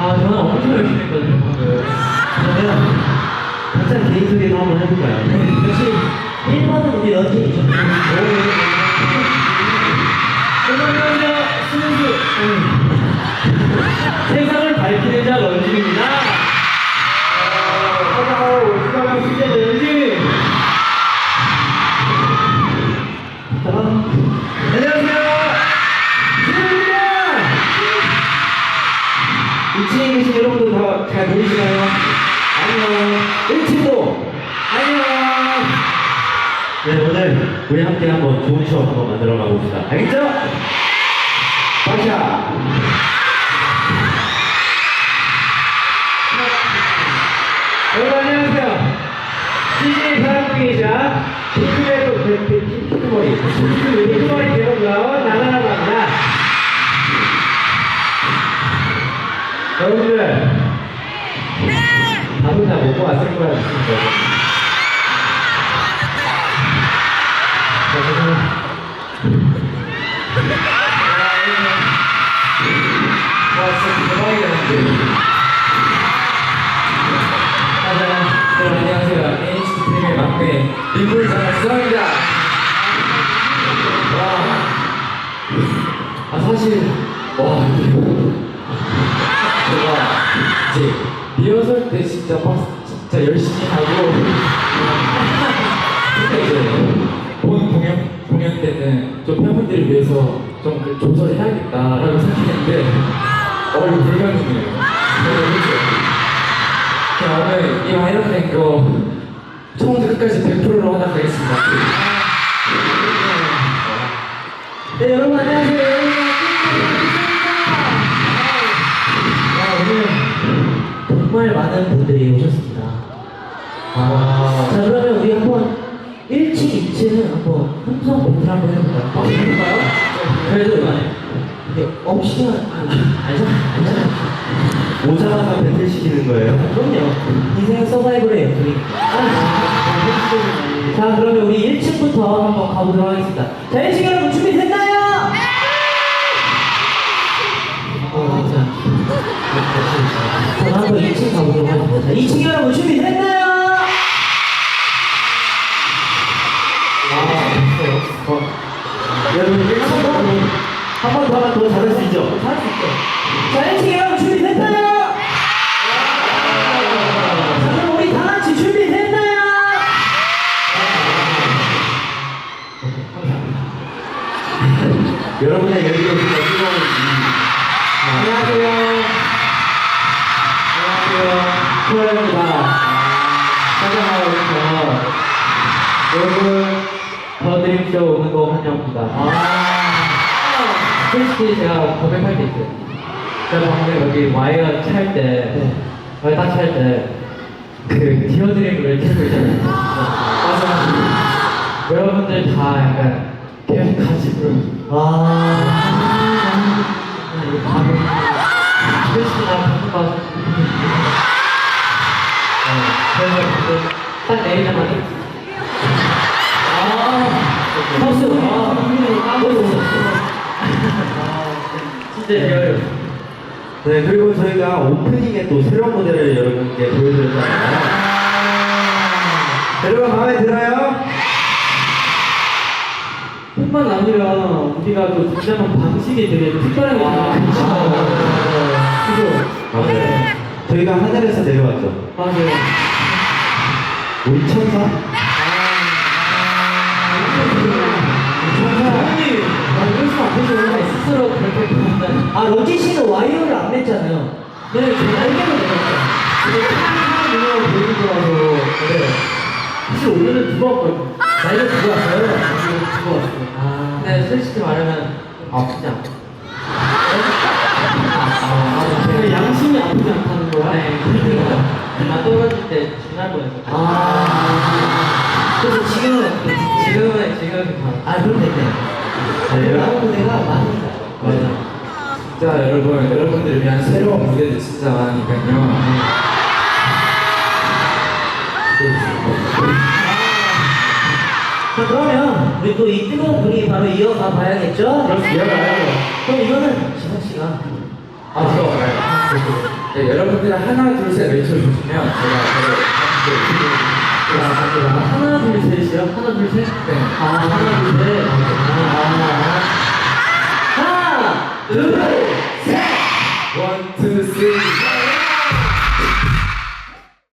아, 저는 엄청 열심히 했거든요, 방금. 그러면 각자 개인 소개도 한번 해볼까요? 역시 1번은 우리 런쥔이죠. 안녕하세요, 수능수. 세상을 밝히는 자 런쥔입니다. 2층에 계신 여러분들 다 잘 보이시나요? 안녕. 1층도 안녕. 네 오늘 우리 함께 한번 좋은 추억 한번 만들어 가봅시다. 알겠죠? 마샤. 여러분 안녕하세요. CJ 사랑둥이자 핑크의 핑크머리 핑크머리 배우가 나나라고 합 여러분들 밥은 다 먹고 왔을 거라 믿습니다. 자, 와, 진짜 대박이다. 맞아요. 네, 안녕하세요. NCT 드림의 막내 민구를 전한 수상입니다. 와. 아, 사실, 와, 이제 리허설 때 진짜 막 진짜 열심히 하고 근데 이제 본 공연 공연 때는 좀 팬분들을 위해서 좀 그 조절을 해야겠다라고 생각했는데 어 이거 불가능해요. 그래서 자 오늘 이 와이런된 거 처음부터 끝까지 100%로 하도록 하겠습니다. 네, 여러분 안녕 정말 많은 분들이 오셨습니다. 아, 자, 그러면 우리 한번 1층, 2층은 한번 함성 배틀 한번 해볼까요? 아, 해볼까요? 그래도 이게 없이는 알잖아, 알잖아. 오자마자 배틀 시키는 거예요. 그럼요. 인생 서바이벌의 연속이니까. 자, 그러면 우리 1층부터 한번 가보도록 하겠습니다. 자, 1층 여러분 준비됐나요? 자, 2층 여러분 준비됐나요? 여러분 1층 한번 더 하면 더 잘할 수 있죠? 잘할 수 있죠. 자, 1층 여러분 준비됐나요? 자, 그럼 우리 다 같이 준비됐나요? 여러분의 열기로 정말 뜨거운 안녕하세요. 안녕하세요. 소연입니다. 찾아가서 여러분 더 드림쇼 오는 거 환영합니다. 아, 솔직히 제가 고백할 게 있어요. 제가 방금 여기 와이어 찰 때, 와이어 딱찰 때, 그 디어드림을 틀고 있잖아요. 맞아. 여러분들 다 약간 계속 같이 부르는. 와. 이거 방금. 어, 그래서 방금 딱 내리자마자 아, 박수. 아, 멋있어. 진짜 리얼. 네, 그리고 저희가 오프닝에 또 새로운 무대를 여러분께 보여드렸잖아요. 여러분 마음에 들어요? 뿐만 아니라 우리가 또 등장한 방식이 되게 특별하게 아, 그죠? 맞아요. 저희가 하늘에서 내려왔죠. 맞아요. 우리 천사? 아니, 아, 이러시면 안 되죠. 스스로 그렇게 보는다. 아, 런쥔 씨는 와이어를 안 냈잖아요. 네, 제가 알게도 내렸어요. 근데 항상 누나가 보이는 거라서. 네. 사실 오늘은 두고 왔거든요. 나이를 두고 왔어요. 두고 왔어요. 아. 근데 솔직히 말하면 아프지 않고. 때 지날 뻔했어. 아. 그래서 지금은? 지금은, 지금은 괜찮아. 아, 그럼 됐네. 네, 다음 무대가 많이 맞아. 진짜 여러분, 여러분들을 위한 새로운 무대도 진짜 많으니까요. 자, 그러면 우리 또 이 뜨거운 분위기 바로 이어가 봐야겠죠? 그럼 이어가요. 그럼 이거는 지성 씨가 아, 저 알아요. 네, 여러분들 하나, 둘, 셋 외쳐주시면 제가 바로 자. 아, 하나 둘 셋이요? 하나 둘 셋? 네. 아 하나 둘 셋. 아, 하나 둘